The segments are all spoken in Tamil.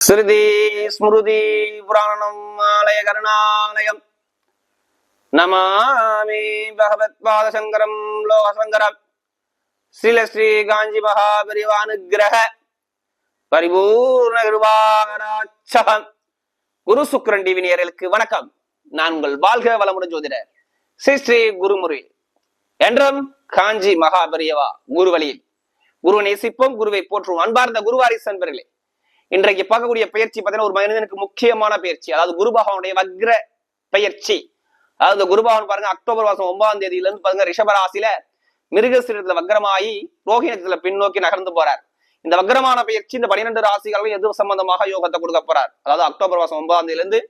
ஸ்ருதி ஸ்மிருதி புராணம் ஆலய கருணாலயம். நமாமி பகவத் பாதசங்கரம் லோகசங்கரம். ஸ்ரீல ஸ்ரீ காஞ்சி மகாபரிவானுகிரக பரிபூர்ண கிருபாராட்சகம் குரு சுக்ரன் டிவி நேயர்களுக்கு வணக்கம். நான் உங்கள் வாழ்க வளமுடன் ஜோதிடர் ஸ்ரீ ஸ்ரீ குருமுறை என்றும் காஞ்சி மகாபரியவா குரு வழியில் குரு நேசிப்போம் குருவை போற்றும் அன்பார்ந்த குருவாரி அன்பர்களே இன்றைக்கு பார்க்கக்கூடிய பயிற்சி பார்த்தீங்கன்னா ஒரு மனிதனுக்கு முக்கியமான பயிற்சி. அதாவது குரு பகவானுடைய வக்ர பயிற்சி. அதாவது இந்த குரு பகவான் பாருங்க அக்டோபர் மாசம் ஒன்பதாம் தேதியில இருந்து பாருங்க ரிஷபராசியில மிருகசீரத்துல வக்ரமாயி ரோஹிணத்துல பின்னோக்கி நகர்ந்து போறார். இந்த வக்ரமான பயிற்சி இந்த பன்னிரெண்டு ராசிகளும் எது சம்பந்தமாக யோகத்தை கொடுக்க போறார். அதாவது அக்டோபர் மாசம் ஒன்பதாம் தேதியில இருந்து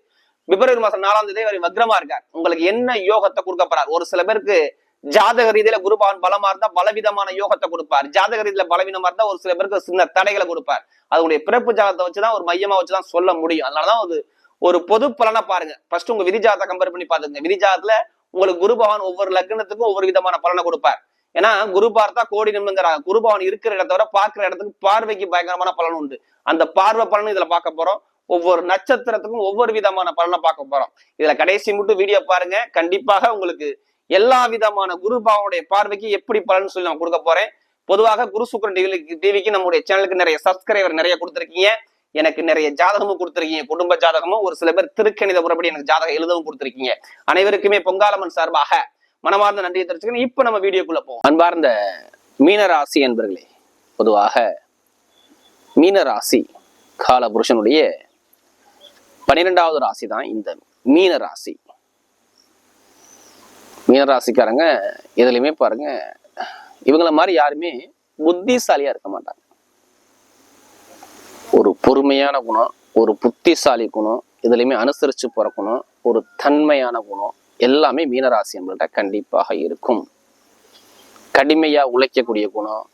பிப்ரவரி மாசம் நாலாம் தேதி வரை வக்ரமா இருக்கார். உங்களுக்கு என்ன யோகத்தை கொடுக்க போறார்? ஒரு சில பேருக்கு ஜாதக ரீதியில குருபவன் பலமா இருந்தா பலவிதமான யோகத்தை கொடுப்பார். ஜாதக ரீதியில பலவீனமா இருந்தா ஒரு சில பேருக்கு சின்ன தடைகளை கொடுப்பார். அதனுடைய பிறப்பு ஜாதகத்தை வச்சுதான் ஒரு மையமா வச்சுதான் சொல்ல முடியும். அதனாலதான் அது ஒரு பொது பலனை பாருங்க. ஃபர்ஸ்ட் உங்க விதி கம்பேர் பண்ணி பாத்துங்க விதிஜாதத்துல உங்களுக்கு குரு பகவான் ஒவ்வொரு லக்னத்துக்கும் ஒவ்வொரு விதமான பலனை கொடுப்பார். ஏன்னா குரு பார்த்தா கோடி நிமிடங்கிறாங்க. குரு பகவான் இருக்கிற இடத்த விட பாக்குற இடத்துக்கு பார்வைக்கு பயங்கரமான பலன் உண்டு. அந்த பார்வை பலன் இதுல பார்க்க போறோம். ஒவ்வொரு நட்சத்திரத்துக்கும் ஒவ்வொரு விதமான பலனை பார்க்க போறோம். இதுல கடைசி மட்டும் வீடியோ பாருங்க. கண்டிப்பாக உங்களுக்கு எல்லா விதமான குரு பாவனுடைய பார்வைக்கு எப்படி பலன் சொல்லி நான் கொடுக்க போறேன். பொதுவாக குரு சுக்கரன் டிவி டிவிக்கு நம்முடைய சேனலுக்கு நிறைய சப்ஸ்கிரைபர் நிறைய கொடுத்துருக்கீங்க. எனக்கு நிறைய ஜாதகமும் கொடுத்துருக்கீங்க. குடும்ப ஜாதகமும் ஒரு சில பேர் திருக்கணித முறைப்படி எனக்கு ஜாதகம் எழுதவும் கொடுத்துருக்கீங்க. அனைவருக்குமே பொங்காலம்மன் சார்பாக மனமார்ந்த நன்றியை தெரிவிச்சுக்கணும் இப்ப நம்ம வீடியோக்குள்ள போவோம். அன்பார்ந்த மீனராசி என்பர்களே பொதுவாக மீனராசி கால புருஷனுடைய பன்னிரெண்டாவது ராசி தான் இந்த மீன ராசி மீனராசிக்காரங்க எதுலையுமே பாருங்க இவங்கள மாதிரி யாருமே புத்திசாலியா இருக்க மாட்டாங்க. ஒரு பொறுமையான குணம் ஒரு புத்திசாலி குணம் இதுலையுமே அனுசரிச்சு பிறக்கணும் ஒரு தன்மையான குணம் எல்லாமே மீனராசி நம்மள்ட்ட கண்டிப்பாக இருக்கும். கடுமையா உழைக்கக்கூடிய குணம்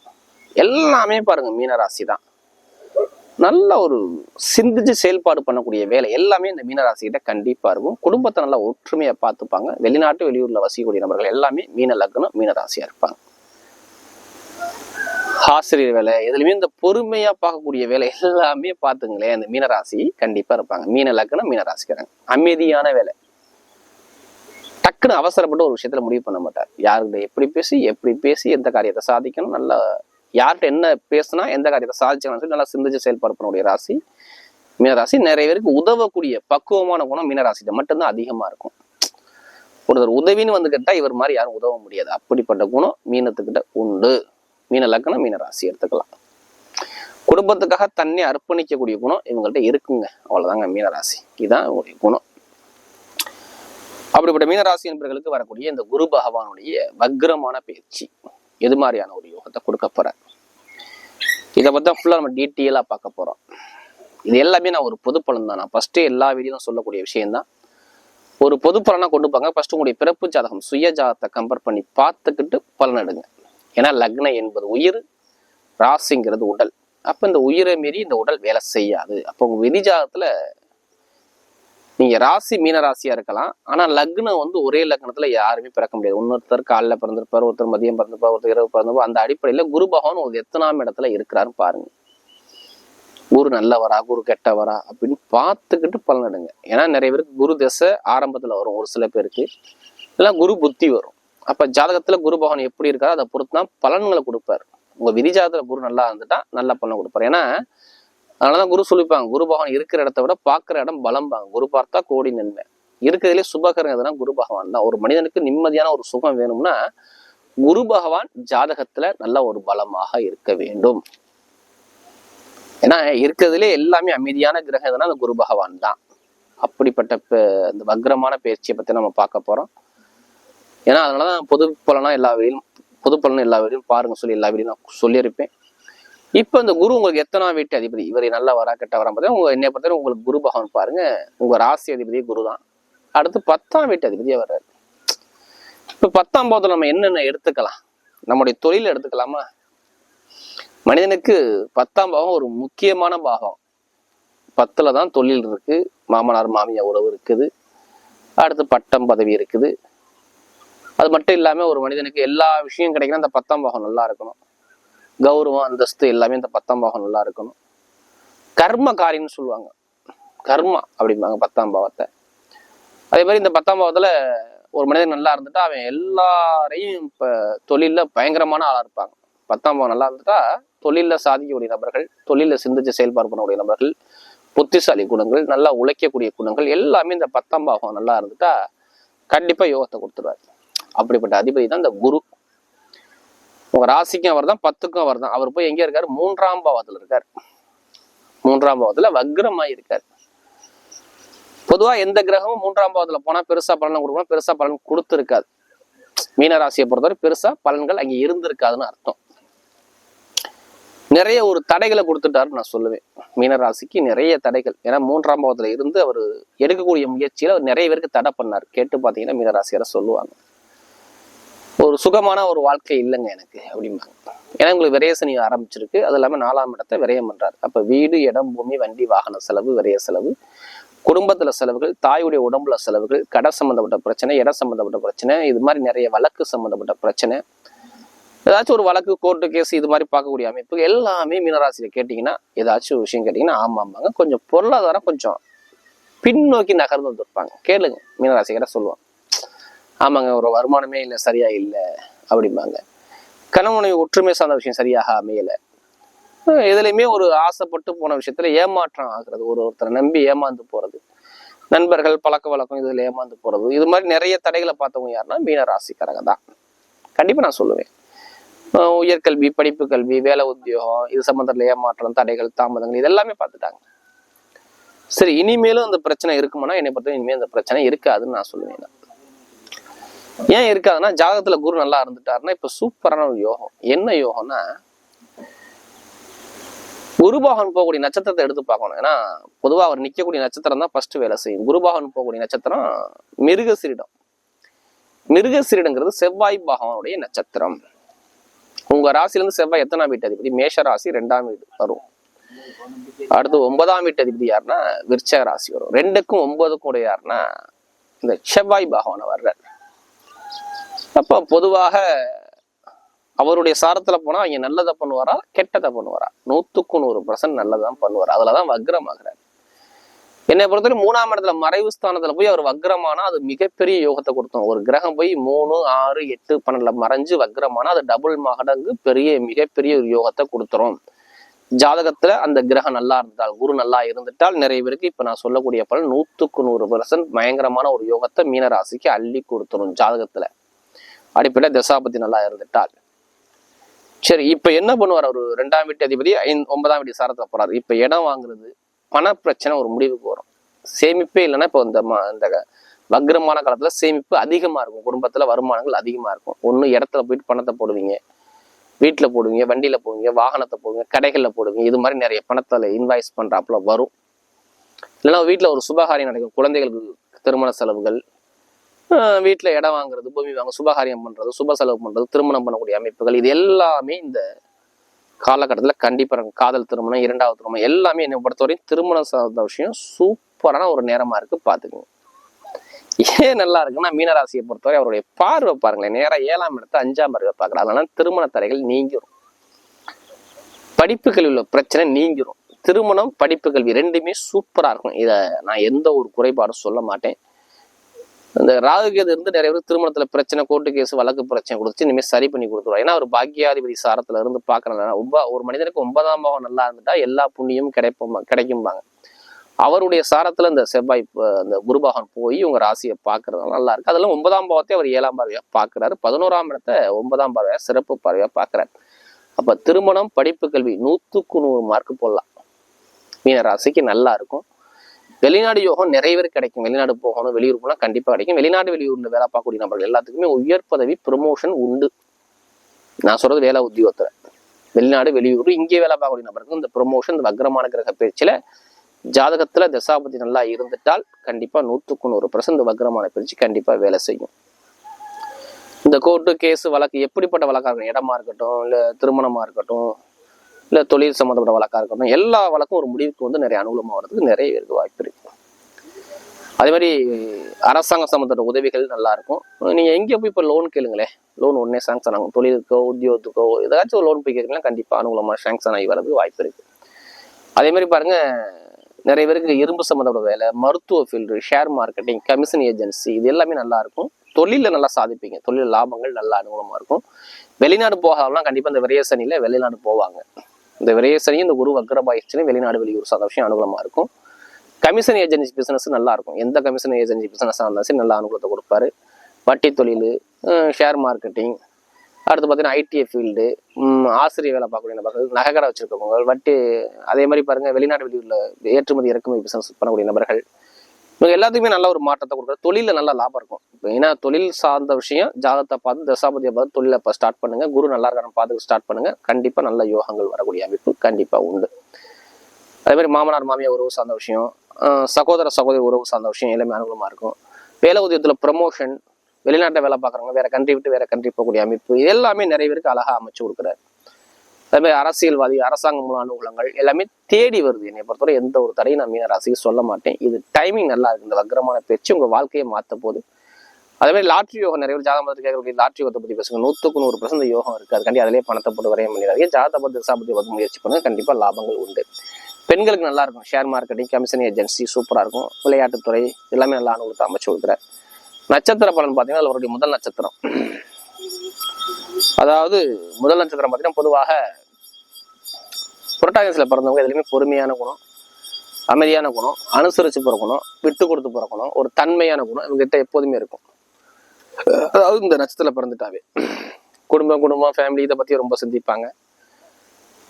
எல்லாமே பாருங்க மீனராசி தான். நல்ல ஒரு சிந்திச்சு செயல்பாடு பண்ணக்கூடிய வேலை எல்லாமே இந்த மீனராசிகிட்ட கண்டிப்பாக கண்டிப்பா இருக்கும். குடும்பத்தை நல்லா ஒற்றுமையா பார்த்துப்பாங்க. வெளிநாட்டு வெளியூர்ல வசிக்கக்கூடிய நபர்கள் எல்லாமே மீன லக்னம் மீனராசியா இருப்பாங்க. ஆசிரியர் வேலை எதுலையுமே இந்த பொறுமையா பார்க்கக்கூடிய வேலை எல்லாமே பார்த்துங்களேன் அந்த மீனராசி கண்டிப்பா இருப்பாங்க. மீன லக்னம் மீனராசிக்காரங்க. அமைதியான வேலை. டக்குன்னு அவசரப்பட்டு ஒரு விஷயத்துல முடிவு பண்ண மாட்டார். யாருக்கிட்ட எப்படி பேசி எப்படி பேசி எந்த காரியத்தை சாதிக்கணும் நல்லா யார்கிட்ட என்ன பேசுனா எந்த காரியத்தை சாதிச்சோம்னு சொல்லி நல்லா சிந்திச்சு செயல்பாடு ராசி. மீனராசி நிறைய பேருக்கு உதவக்கூடிய பக்குவமான குணம் மீனராசிட்ட மட்டும்தான் அதிகமா இருக்கும். ஒருத்தர் உதவின்னு வந்து கேட்டா இவர் மாதிரி யாரும் உதவ முடியாது. அப்படிப்பட்ட குணம் மீனத்துக்கிட்ட உண்டு. மீன லக்கணம் மீன ராசி எடுத்துக்கலாம். குடும்பத்துக்காக தன்னை அர்ப்பணிக்கக்கூடிய குணம் இவங்கள்ட்ட இருக்குங்க. அவ்வளவுதாங்க மீனராசி இதுதான் இவங்களுடைய குணம். அப்படிப்பட்ட மீனராசி என்பவர்களுக்கு வரக்கூடிய இந்த குரு பகவானுடைய வக்ரமான பயிற்சி எது மாதிரியான ஒரு யோகத்தை கொடுக்க போறார். இதை பத்தி ஃபுல்லா நம்ம டீட்டெயிலா பார்க்க போறோம். இது எல்லாமே நான் ஒரு பொது பலன் தான். நான் ஃபஸ்ட்டு எல்லா வீடியும் சொல்லக்கூடிய விஷயம்தான். ஒரு பொது பலனா கொண்டு போங்க. ஃபர்ஸ்ட் உங்களுடைய பிறப்பு ஜாதகம் சுய ஜாதகத்தை கம்பேர் பண்ணி பார்த்துக்கிட்டு பலன் எடுங்க. ஏன்னா லக்னம் என்பது உயிர் ராசிங்கிறது உடல். அப்ப இந்த உயிரை மீறி இந்த உடல் வேலை செய்யாது. அப்போ உங்க விதி ஜாதகத்துல நீங்க ராசி மீன ராசியா இருக்கலாம். ஆனா லக்னம் வந்து ஒரே லக்னத்துல யாருமே பிறக்க முடியாது. இன்னொருத்தர் காலைல பிறந்திருப்பார் ஒருத்தர் மதியம் பிறந்திருப்பார் ஒருத்தர் இரவு பிறந்திருப்பார். அந்த அடிப்படையில குரு பகவான் ஒரு எத்தனாம் இடத்துல இருக்கிறாருன்னு பாருங்க. குரு நல்லவரா குரு கெட்டவரா அப்படின்னு பார்த்துக்கிட்டு பலனடுங்க ஏன்னா நிறைய பேருக்கு குரு தசை ஆரம்பத்துல வரும் ஒரு சில பேருக்கு. இல்லை குரு புத்தி வரும். அப்ப ஜாதகத்துல குரு பகவான் எப்படி இருக்காரோ அதை பொறுத்து தான் பலன்களை கொடுப்பாரு. உங்க விதி ஜாதகத்துல குரு நல்லா இருந்துட்டா நல்ல பலன் கொடுப்பாரு. ஏன்னா அதனாலதான் குரு சொல்லிப்பாங்க. குரு பகவான் இருக்கிற இடத்த விட பாக்குற இடம் பலம்பாங்க. குரு பார்த்தா கோடி நன்மை. இருக்கிறதுலே சுபகரங்கிறதுனா எதுனா குரு பகவான் தான். ஒரு மனிதனுக்கு நிம்மதியான ஒரு சுகம் வேணும்னா குரு பகவான் ஜாதகத்துல நல்ல ஒரு பலமாக இருக்க வேண்டும். ஏன்னா இருக்கிறதுலே எல்லாமே அமைதியான கிரகம் எதுனா அந்த குரு பகவான் தான். அப்படிப்பட்ட அந்த வக்ரமான பயிற்சியை பத்தி நம்ம பார்க்க போறோம். ஏன்னா அதனாலதான் பொது பலனா எல்லா வீடும் பொது பலனும் எல்லா வீடும் பாருங்க சொல்லி எல்லா வீடியும் நான் சொல்லியிருப்பேன். இப்ப இந்த குரு உங்களுக்கு எத்தனாம் வீட்டு அதிபதி? இவர் நல்லா வரா கெட்ட வரா பார்த்தா உங்க என்னை பொறுத்தவரை உங்களுக்கு குரு பகவான் பாருங்க. உங்க ராசி அதிபதி குரு தான் அடுத்து பத்தாம் வீட்டு அதிபதியா வர்றாரு. இப்ப பத்தாம் பாவத்துல நம்ம என்னென்ன எடுத்துக்கலாம்? நம்முடைய தொழில் எடுத்துக்கலாமா? மனிதனுக்கு பத்தாம் பாவம் ஒரு முக்கியமான பாகம். பத்துல தான் தொழில் இருக்கு. மாமனார் மாமியார் உறவு இருக்குது. அடுத்து பட்டம் பதவி இருக்குது. அது மட்டும் இல்லாம ஒரு மனிதனுக்கு எல்லா விஷயம் கிடைக்கணும் அந்த பத்தாம் பாகம் நல்லா இருக்கணும். கௌரவம் அந்தஸ்து எல்லாமே இந்த பத்தாம் பாகம் நல்லா இருக்கணும். கர்மகாரின்னு சொல்லுவாங்க. கர்மா அப்படிம்பாங்க பத்தாம் பாவத்தை. அதே மாதிரி இந்த பத்தாம் பாவத்துல ஒரு மனிதன் நல்லா இருந்துட்டா அவன் எல்லாரையும் இப்ப தொழிலில் பயங்கரமான ஆளா இருப்பாங்க. பத்தாம் பாவம் நல்லா இருந்துட்டா தொழிலில் சாதிக்கக்கூடிய நபர்கள் தொழிலில் சிந்திச்சு செயல்பாடு பண்ணக்கூடிய நபர்கள் புத்திசாலி குணங்கள் நல்லா உழைக்கக்கூடிய குணங்கள் எல்லாமே இந்த பத்தாம் பாவம் நல்லா இருந்துட்டா கண்டிப்பா யோகத்தை கொடுத்துருவாரு. அப்படிப்பட்ட அதிபதி தான் இந்த குரு. உங்க ராசிக்கும் அவர் தான் பத்துக்கும் அவர் தான் அவர் போய் எங்க இருக்காரு? மூன்றாம் பாவத்துல இருக்காரு. மூன்றாம் பாவத்துல வக்ரமாய் இருக்காரு. பொதுவா எந்த கிரகமும் மூன்றாம் பாவத்துல போனா பெருசா பலன் கொடுக்கணும் பெருசா பலன் கொடுத்துருக்காது. மீன ராசியை பொறுத்தவரை பெருசா பலன்கள் அங்க இருந்திருக்காதுன்னு அர்த்தம். நிறைய ஒரு தடைகளை கொடுத்துட்டாருன்னு நான் சொல்லுவேன். மீனராசிக்கு நிறைய தடைகள். ஏன்னா மூன்றாம் பாவத்துல இருந்து அவர் எடுக்கக்கூடிய முயற்சியில அவர் நிறைய பேருக்கு தடை பண்ணார். கேட்டு பாத்தீங்கன்னா மீனராசியார சொல்லுவாங்க. ஒரு சுகமான ஒரு வாழ்க்கை இல்லைங்க எனக்கு அப்படிம்பாங்க. ஏன்னா உங்களுக்கு விரயசனி ஆரம்பிச்சிருக்கு. அது இல்லாமல் நாலாம் இடத்தை விரயம் பண்றாரு. அப்ப வீடு இடம் பூமி வண்டி வாகன செலவு விரைய செலவு குடும்பத்துல செலவுகள் தாயுடைய உடம்புல செலவுகள் கடை சம்பந்தப்பட்ட பிரச்சனை இடம் சம்பந்தப்பட்ட பிரச்சனை இது மாதிரி நிறைய வழக்கு சம்பந்தப்பட்ட பிரச்சனை. ஏதாச்சும் ஒரு வழக்கு கோர்ட்டு கேஸ் இது மாதிரி பார்க்கக்கூடிய அமைப்பு எல்லாமே மீனராசியில் கேட்டிங்கன்னா ஏதாச்சும் விஷயம் விஷயம் ஆமாம் ஆமாம்பாங்க கொஞ்சம் பொருளாதாரம் கொஞ்சம் பின்னோக்கி நகர்ந்து வந்திருப்பாங்க கேளுங்க. மீனராசிக்கிட்ட சொல்லுவாங்க ஆமாங்க ஒரு வருமானமே இல்லை சரியா இல்லை அப்படிம்பாங்க. கணவனை ஒற்றுமை சார்ந்த விஷயம் சரியாக அமையலை. எதுலையுமே ஒரு ஆசைப்பட்டு போன விஷயத்துல ஏமாற்றம் ஆகுறது ஒரு ஒருத்தரை நம்பி ஏமாந்து போறது. நண்பர்கள் பழக்க வழக்கம் இதுல ஏமாந்து போறது. இது மாதிரி நிறைய தடைகளை பார்த்தவங்க யாருன்னா மீன ராசிக்காரங்க தான். கண்டிப்பா நான் சொல்லுவேன். உயர்கல்வி படிப்பு கல்வி வேலை உத்தியோகம் இது சம்பந்தத்துல ஏமாற்றம் தடைகள் தாமதங்கள் இதெல்லாமே பார்த்துட்டாங்க. சரி இனிமேலும் அந்த பிரச்சனை இருக்குமானா என்னை பொறுத்தவரை இனிமேல் அந்த பிரச்சனை இருக்காதுன்னு நான் சொல்லுவேன் நான். ஏன் இருக்காதுன்னா ஜாதகத்துல குரு நல்லா இருந்துட்டாருன்னா இப்ப சூப்பரான ஒரு யோகம். என்ன யோகம்னா குருபாகன் போகக்கூடிய நட்சத்திரத்தை எடுத்து பார்க்கணும். ஏன்னா பொதுவா அவர் நிக்கக்கூடிய நட்சத்திரம் தான் ஃபர்ஸ்ட் வேலை செய்யும். குருபாகன் போகக்கூடிய நட்சத்திரம் மிருகசிரிடம் மிருகசிரிடங்கிறது செவ்வாய் பகவானுடைய நட்சத்திரம். உங்க ராசில இருந்து செவ்வாய் எத்தனாம் வீட்டு அதிபதி? மேஷ ராசி ரெண்டாம் வீடு வரும். அடுத்து ஒன்பதாம் வீட்டு அதிபதி யாருன்னா விருச்சக ராசி வரும். ரெண்டுக்கும் ஒன்பதுக்கும் உடைய யாருன்னா இந்த செவ்வாய் பகவான் வர்றார் அப்ப பொதுவாக அவருடைய சாரத்துல போனா அவங்க நல்லதை பண்ணுவாரா கெட்டதை பண்ணுவாரா? நூத்துக்கு நூறு பர்சன்ட் நல்லதான் பண்ணுவார். அதுலதான் வக்ரமாகிறார். என்னை பொறுத்தவரை மூணாம் இடத்துல மறைவு ஸ்தானத்துல போய் அவர் வக்ரமானா அது மிகப்பெரிய யோகத்தை கொடுத்தோம். ஒரு கிரகம் போய் மூணு ஆறு எட்டு பன்னெண்டுல மறைஞ்சு வக்ரமானா அது டபுள் மடங்கு பெரிய மிகப்பெரிய ஒரு யோகத்தை கொடுத்துரும். ஜாதகத்துல அந்த கிரகம் நல்லா இருந்துட்டால் குரு நல்லா இருந்துட்டால் நிறைய பேருக்கு இப்ப நான் சொல்லக்கூடிய பலன் நூத்துக்கு நூறு பர்சன்ட் பயங்கரமான ஒரு யோகத்தை மீனராசிக்கு அள்ளி கொடுத்துரும் ஜாதகத்துல. அடிப்படையில் தசாபதி நல்லா இருந்துட்டால் சரி இப்போ என்ன பண்ணுவார் அவர்? ரெண்டாம் வீட்டு அதிபதி ஐந்து ஒன்பதாம் வீட்டு சாரத்தை போறாரு. இப்போ இடம் வாங்குறது பண பிரச்சனை ஒரு முடிவுக்கு வரும். சேமிப்பே இல்லைன்னா இப்போ இந்த இந்த வக்ரமான காலத்தில் சேமிப்பு அதிகமாக இருக்கும். குடும்பத்தில் வருமானங்கள் அதிகமாக இருக்கும். ஒன்று இடத்துல போயிட்டு பணத்தை போடுவீங்க. வீட்டில் போடுவீங்க வண்டியில் போடுவீங்க வாகனத்தை போடுவீங்க கடைகளில் போடுவீங்க. இது மாதிரி நிறைய பணத்தில் இன்வாய்ஸ் பண்ணுறாப்புல வரும். இல்லைன்னா வீட்டில் ஒரு சுபகாரியம் நடக்கும். குழந்தைகளுக்கு திருமண செலவுகள் வீட்டில் இடம் வாங்குறது பூமி வாங்க சுபகாரியம் பண்ணுறது சுப செலவு பண்ணுறது திருமணம் பண்ணக்கூடிய அமைப்புகள் இது எல்லாமே இந்த காலகட்டத்தில் கண்டிப்பாக காதல் திருமணம் இரண்டாவது திருமணம் எல்லாமே என்னை பொறுத்தவரையும் திருமணம் சார்ந்த விஷயம் சூப்பரான ஒரு நேரமாக இருக்குது பார்த்துக்குங்க ஏன் நல்லா இருக்குன்னா மீனராசியை பொறுத்தவரை அவருடைய பார்வை பாருங்களேன் நேராக ஏழாம் இடத்த அஞ்சாம் பார்வை பார்க்கலாம் அதனால திருமண தடைகள் நீங்கிரும். படிப்பு கல்வியில் உள்ள பிரச்சனை நீங்கிரும். திருமணம் படிப்பு கல்வி ரெண்டுமே சூப்பராக இருக்கும். இதை நான் எந்த ஒரு குறைபாடும் சொல்ல மாட்டேன். இந்த ராகுகேது இருந்து நிறைய பேர் திருமணத்துல பிரச்சனை கோர்ட்டு கேஸ் வழக்கு பிரச்சனை கொடுத்து இனிமேல் சரி பண்ணி கொடுத்துருவாங்க ஏன்னா ஒரு பாக்கியாதிபதி சாரத்துல இருந்து பாக்குறதுனால ஒன்ப ஒரு மனிதனுக்கு ஒன்பதாம் பாவம் நல்லா இருந்துட்டா எல்லா புண்ணியமும் கிடைப்போம் கிடைக்கும்பாங்க. அவருடைய சாரத்துல இந்த செவ்வாய் ப- அந்த குருபாகன் போய் உங்க ராசியை பாக்குறது நல்லா இருக்கு. அதெல்லாம் ஒன்பதாம் பாவத்தை அவர் ஏழாம் பார்வையா பாக்குறாரு. பதினோராம் இடத்த ஒன்பதாம் பார்வையா சிறப்பு பார்வையா பாக்குறாரு. அப்ப திருமணம் படிப்பு கல்வி நூத்துக்கு நூறு மார்க் போடலாம். மீன ராசிக்கு நல்லா இருக்கும். வெளிநாடு யோகம் நிறைய பேர் கிடைக்கும். வெளிநாடு போகணும் வெளியூர் போனால் கண்டிப்பாக கிடைக்கும். வெளிநாடு வெளியூர்ல வேலை பார்க்கக்கூடிய நபர்கள் எல்லாத்துக்குமே உயர் பதவி ப்ரமோஷன் உண்டு. நான் சொல்றது வேலை உத்தியோகத்தில். வெளிநாடு வெளியூர் இங்கே வேலை பார்க்கக்கூடிய நபருக்கு இந்த ப்ரொமோஷன் இந்த வக்ரமான கிரக பேச்சில் ஜாதகத்தில் தசாபதி நல்லா இருந்துட்டால் கண்டிப்பாக நூற்றுக்கு நூறு பர்சன்ட் இந்த வக்ரமான பிரிச்சு கண்டிப்பாக வேலை செய்யும். இந்த கோர்ட்டு கேஸ் வழக்கு எப்படிப்பட்ட வழக்காக இருக்கட்டும் இடமா இருக்கட்டும் இல்லை திருமணமாக இருக்கட்டும் இல்ல தொழில் சம்மந்தப்பட்ட வழக்கா இருக்கட்டும் எல்லா வழக்கும் ஒரு முடிவுக்கு வந்து நிறைய அனுகூலமா வர்றதுக்கு நிறைய பேருக்கு வாய்ப்பு இருக்கு. அதே மாதிரி அரசாங்கம் சம்மந்தப்பட்ட உதவிகள் நல்லா இருக்கும். நீங்க எங்க போய் இப்போ லோன் கேளுங்களேன். லோன் உடனே சாங்ஷன் ஆகும். தொழிலுக்கோ உத்தியோகத்துக்கோ ஏதாச்சும் ஒரு லோன் போய் கேட்குறீங்களா கண்டிப்பா அனுகூலமாக சாங்ஷன் ஆகி வரதுக்கு வாய்ப்பு இருக்கு. அதே மாதிரி பாருங்க நிறைய பேருக்கு இரும்பு சம்மந்தப்பட்ட வேலை மருத்துவ field share marketing commission agency இது எல்லாமே நல்லா இருக்கும். தொழிலில் நல்லா சாதிப்பீங்க. தொழில் லாபங்கள் நல்லா அனுகூலமாக இருக்கும். வெளிநாடு போகாதெல்லாம் கண்டிப்பாக இந்த விரயசனியில் வெளிநாடு போவாங்க. இந்த விரயசனி இந்த குரு வக்ரபாயிச்சுன்னு வெளிநாடு வெளியூர் சார்ந்த விஷயம் அனுகூலமாக இருக்கும். கமிஷன் ஏஜென்சி பிஸ்னஸ் நல்லா இருக்கும். எந்த கமிஷன் ஏஜென்சி பிஸ்னஸாக இருந்தாலும் சரி நல்ல அனுகூலத்தை கொடுப்பாரு. வட்டி தொழில் ஷேர் மார்க்கெட்டிங் அடுத்து பார்த்தீங்கன்னா ஐடிஐ ஃபீல்டு ஆசிரியர் வேலை பார்க்கக்கூடிய நபர்கள் நகைக்கடை வச்சிருக்கவங்க வட்டி அதே மாதிரி பாருங்கள் வெளிநாடு வெளியூரில் ஏற்றுமதி இறக்குமதி பிஸ்னஸ் பண்ணக்கூடிய நபர்கள் இவங்க எல்லாத்துக்குமே நல்ல ஒரு மாற்றத்தை கொடுக்குற தொழிலில் நல்ல லாபம் இருக்கும். ஏன்னா தொழில் சார்ந்த விஷயம் ஜாதகத்தை பார்த்து தசாபதியை பார்த்து தொழிலை இப்போ ஸ்டார்ட் பண்ணுங்க. குரு நல்லா இருக்கான்னு பார்த்து ஸ்டார்ட் பண்ணுங்க. கண்டிப்பாக நல்ல யோகங்கள் வரக்கூடிய அமைப்பு கண்டிப்பாக உண்டு. அதே மாதிரி மாமனார் மாமியார் உறவு சார்ந்த விஷயம் ஆஹ் சகோதர சகோதரி உறவு சார்ந்த விஷயம் எல்லாமே அனுகூலமாக இருக்கும். வேலை உதயத்தில் ப்ரமோஷன் வெளிநாட்டை வேலை பார்க்குறவங்க வேற கண்ட்ரி விட்டு வேற கண்ட்ரி போகக்கூடிய அமைப்பு இது எல்லாமே நிறைய பேருக்கு அழகா அமைச்சு கொடுக்குறாரு. அதே மாதிரி அரசியல்வாதி அரசாங்கம் மூலம் அனுகூலங்கள் எல்லாமே தேடி வருது. என்னை பொறுத்தவரை எந்த ஒரு தடையும் நான் மீனராசிக்கு சொல்ல மாட்டேன். இது டைமிங் நல்லா இருக்கு. இந்த வக்கரமான பேச்சு உங்க வாழ்க்கையை மாத்த போது அதே மாதிரி லாட்ரி யோகம் நிறைய பேர் ஜாதகத்தை கேட்கக்கூடிய லாட்ரி யோகத்தை பத்தி பேசுங்க. நூற்றுக்கு நூறு பர்சன்ட் யோகம் இருக்கு. அதுக்காண்டி அதிலே பணத்தை போட்டு வரைய முடியாது ஜாதக திசாபதி வந்து முயற்சி பண்ணுங்க. கண்டிப்பா லாபங்கள் உண்டு. பெண்களுக்கு நல்லா இருக்கும் ஷேர் மார்க்கெட்டிங் கமிஷன் ஏஜென்சி சூப்பரா இருக்கும். விளையாட்டுத்துறை எல்லாமே நல்லா அனுகூலத்தை அமைச்சு கொடுக்குறேன் நட்சத்திர பலன் பார்த்தீங்கன்னா அவருடைய முதல் நட்சத்திரம். அதாவது முதல் நட்சத்திரம் பார்த்தீங்கன்னா பொதுவாக புரட்டாகசியில் பிறந்தவங்க எதுலையுமே பொறுமையான குணம் அமைதியான குணம் அனுசரித்து பிறக்கணும் விட்டு கொடுத்து பிறக்கணும் ஒரு தன்மையான குணம் இவங்ககிட்ட எப்போதுமே இருக்கும். அதாவது இந்த நட்சத்திரத்தில் பிறந்துட்டாவே குடும்பம் குடும்பம் ஃபேமிலி இதை பற்றி ரொம்ப சிந்திப்பாங்க.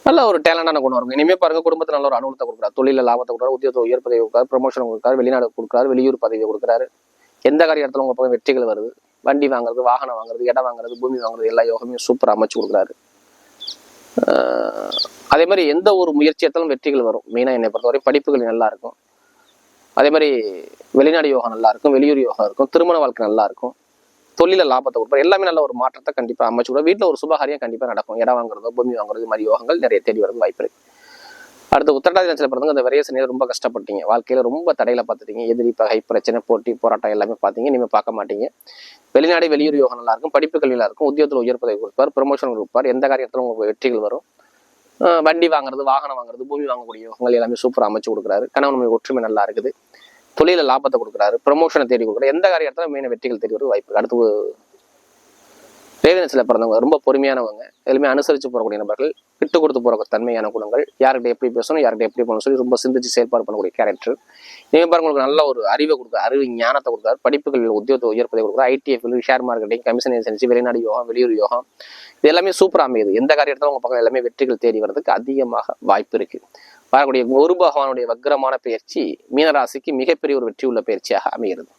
நல்ல ஒரு டேலண்டான குணம் இருக்கும். இனிமே பாருங்க குடும்பத்தில் நல்ல ஒரு அனுகூலத்தை கொடுக்குறாரு. தொழில லாபத்தை கொடுக்குறாரு உத்தியோக உயர் பதவி கொடுக்குறாரு ப்ரொமோஷன் கொடுக்குறாரு வெளிநாடு கொடுக்குறாரு வெளியூர் பதவியை கொடுக்குறாரு. எந்த காரியத்தில் உங்க பக்கம் வெற்றிகள் வருது? வண்டி வாங்குறது வாகனம் வாங்குறது இடம் வாங்குறது பூமி வாங்குறது எல்லா யோகமே சூப்பராக அமைச்சு கொடுக்குறாரு. அதே மாதிரி எந்த ஒரு முயற்சி எடுத்தாலும் வெற்றிகள் வரும். மெயினாக என்னை பொறுத்தவரை படிப்புகள் நல்லா இருக்கும். அதே மாதிரி வெளிநாடு யோகம் நல்லா இருக்கும் வெளியூர் யோகம் இருக்கும் திருமண வாழ்க்கை நல்லா இருக்கும். தொழில லாபத்தை கொடுப்பாரு. எல்லாமே நல்ல ஒரு மாற்றத்தை கண்டிப்பாக அமைச்சு கூட வீட்டில் ஒரு சுபகாரியம் கண்டிப்பாக நடக்கும். இடம் வாங்குறதோ பூமி வாங்குறது மாதிரி யோகங்கள் நிறைய தேடி வரது வாய்ப்பு இருக்கு. அடுத்து உத்தரடாதி நட்சத்திரம் பிறந்தவங்க அந்த விரைய சனியில் ரொம்ப கஷ்டப்பட்டீங்க. வாழ்க்கையில ரொம்ப தடையில பார்த்துட்டீங்க. எதிரி பகை பிரச்சனை போட்டி போராட்டம் எல்லாமே பார்த்தீங்க இனிமேல் பார்க்க மாட்டீங்க. வெளிநாடு வெளியூர் யோகம் நல்லா இருக்கும். படிப்பு கல்வி இருக்கும். உத்தியோகத்தில் உயர் பதவி கொடுப்பார். ப்ரொமோஷன் கொடுப்பார். எந்த காரியத்திலும் உங்களுக்கு வெற்றிகள் வரும். வண்டி வாங்குறது வாகனம் வாங்குறது பூமி வாங்கக்கூடிய யோகங்கள் எல்லாமே சூப்பராக அமைச்சு கொடுக்குறாரு. கணவன் ஒற்றுமை நல்லா இருக்குது. தொழில லாபத்தை கொடுக்குறாரு. ப்ரொமோஷனை தேடி கொடுக்குறாரு. எந்த காரியத்தில் மெயின வெற்றிகள் தேடி வர வாய்ப்பு அடுத்து ரேவனஸில் பிறந்தவங்க ரொம்ப பொறுமையானவங்க எதுவுமே அனுசரித்து போகக்கூடிய நபர்கள் விட்டு கொடுத்து போகிற தன்மையான குணங்கள் யார்கிட்ட எப்படி பேசணும் யார்கிட்ட எப்படி போகணும் சொல்லி ரொம்ப சிந்திச்சு செயல்பாடு பண்ணக்கூடிய கேரக்டர் நீங்கள் பாருங்க உங்களுக்கு நல்ல ஒரு அறிவை கொடுக்குற அறிவு ஞானத்தை கொடுக்குறாரு படிப்புகளில் உத்தியோகத்தை உயர்ப்பதை கொடுக்குறாரு I D F share marketing commission agency வெளிநாடு யோகம் வெளியூர் யோகம் இது எல்லாமே சூப்பராக அமையுது. எந்த காரியத்தில் உங்க பக்கம் எல்லாமே வெற்றிகள் தேடி வர்றதுக்கு அதிகமாக வாய்ப்பு இருக்கு. வரக்கூடிய குரு பகவானுடைய வக்ரமான பயிற்சி மீனராசிக்கு மிகப்பெரிய ஒரு வெற்றி உள்ள பயிற்சியாக அமைகிறது.